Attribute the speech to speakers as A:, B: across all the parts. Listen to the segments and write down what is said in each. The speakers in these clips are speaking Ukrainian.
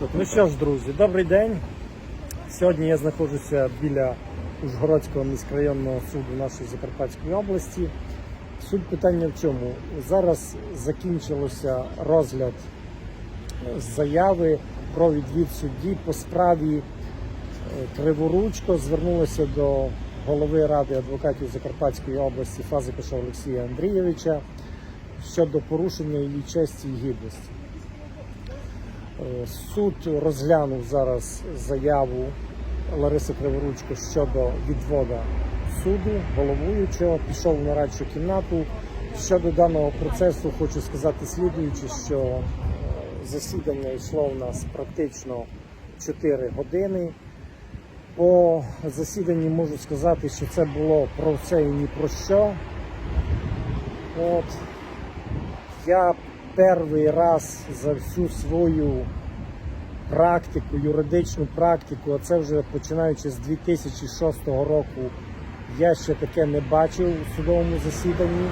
A: Ну що ж, друзі, добрий день. Сьогодні я знаходжуся біля Ужгородського міськрайонного суду нашої Закарпатської області. Суть питання в чому? Зараз закінчилося розгляд е, заяви про відвід судді по справі е, Криворучко. Звернулося до голови ради адвокатів Закарпатської області Фазикоша Олексія Андрійовича щодо порушення її честі і гідності. Е, Суд розглянув зараз заяву Лариси Криворучко щодо відвода суду, головуючого, пішов в нарадчу кімнату. Щодо даного процесу хочу сказати слідуючи, що е, засідання йшло у нас практично 4 години. По засіданні можу сказати, що це було про все і ні про що. От. Я перший раз за всю свою практику, юридичну практику, а це вже починаючи з 2006 року, я ще таке не бачив у судовому засіданні,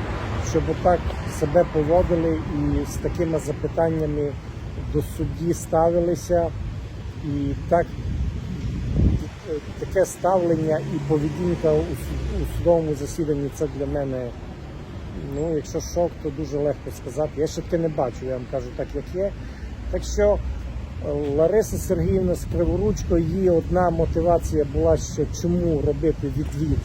A: щоб отак себе поводили і з такими запитаннями до судді ставилися. І так таке ставлення і поведінка у судовому засіданні це для мене Ну, якщо шок, то дуже легко сказати. Я ще не бачу, я вам кажу так, як є. Так що Лариса Сергіївна з Криворучко, її одна мотивація була, що чому робити відвід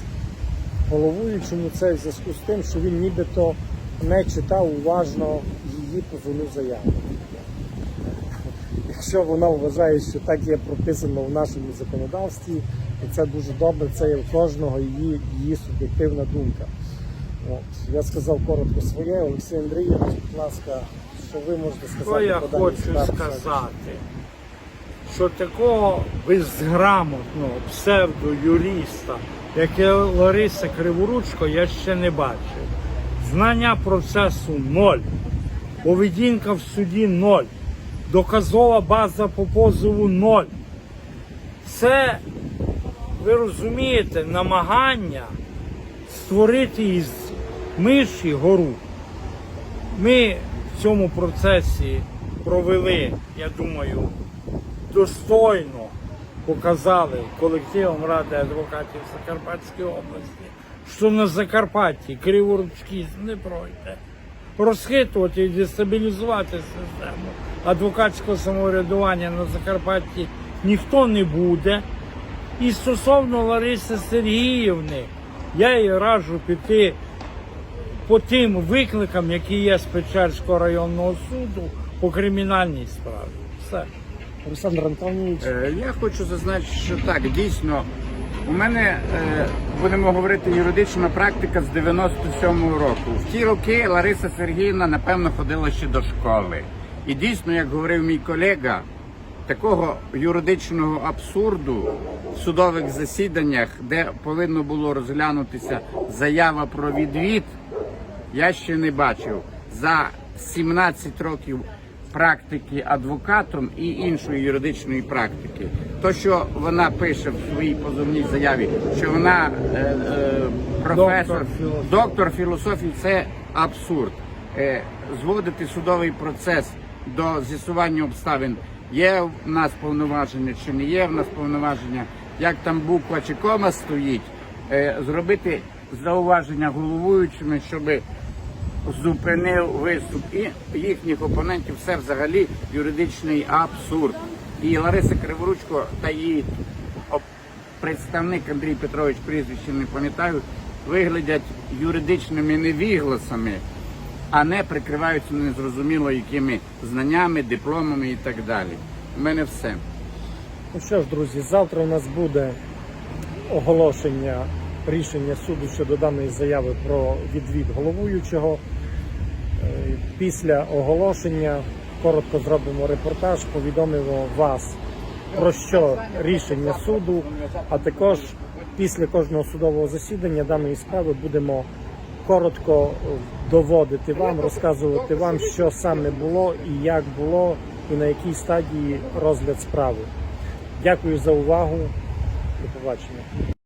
A: головуючому, це в зв'язку з тим, що він нібито не читав уважно її позовну заяву. Якщо вона вважає, що так є прописано в нашому законодавстві, і це дуже добре, це є в кожного її, її суб'єктивна думка. От, я сказав коротко своє. Олексій Андрійович, будь ласка, що ви можете сказати?
B: Що я хочу сказати, що такого безграмотного псевдоюриста, як є Лариса Криворучко, я ще не бачив. Знання процесу ноль, поведінка в суді ноль, доказова база по позову ноль. Це, ви розумієте, намагання створити із миші гору. Ми в цьому процесі провели, я думаю, достойно показали колективом Ради адвокатів Закарпатської області, що на Закарпатті криворучкізм не пройде. Розхитувати і дестабілізувати систему адвокатського самоврядування на Закарпатті ніхто не буде. І стосовно Лариси Сергіївни, я їй раджу піти по тим викликам, які є з Печерського районного суду по кримінальній справі. Все.
A: Олександр Антонович,
C: Е, Я хочу зазначити, що так, дійсно, у мене, е, будемо говорити, юридична практика з 97-го року. В ті роки Лариса Сергіївна, напевно, ходила ще до школи. І дійсно, як говорив мій колега, такого юридичного абсурду в судових засіданнях, де повинно було розглянутися заява про відвід, я ще не бачив. За 17 років практики адвокатом і іншої юридичної практики. То, що вона пише в своїй позовній заяві, що вона е, е, професор,
B: Доктор філософії.
C: доктор філософії, це абсурд. Е, зводити судовий процес до з'ясування обставин. Є в нас повноваження чи не є в нас повноваження, як там буква чи кома стоїть, е, зробити зауваження головуючими, щоби зупинив виступ і їхніх опонентів. Це взагалі юридичний абсурд. І Лариса Криворучко та її представник Андрій Петрович, прізвище не пам'ятаю, виглядять юридичними невігласами, а не прикриваються незрозуміло якими знаннями, дипломами і так далі. У мене все.
A: ну що ж, друзі, завтра у нас буде оголошення рішення суду щодо даної заяви про відвід головуючого. Е, Після оголошення коротко зробимо репортаж, повідомимо вас про що рішення суду, а також після кожного судового засідання даної справи будемо коротко доводити вам, розказувати вам, що саме було і як було, і на якій стадії розгляд справи. Дякую за увагу. До побачення.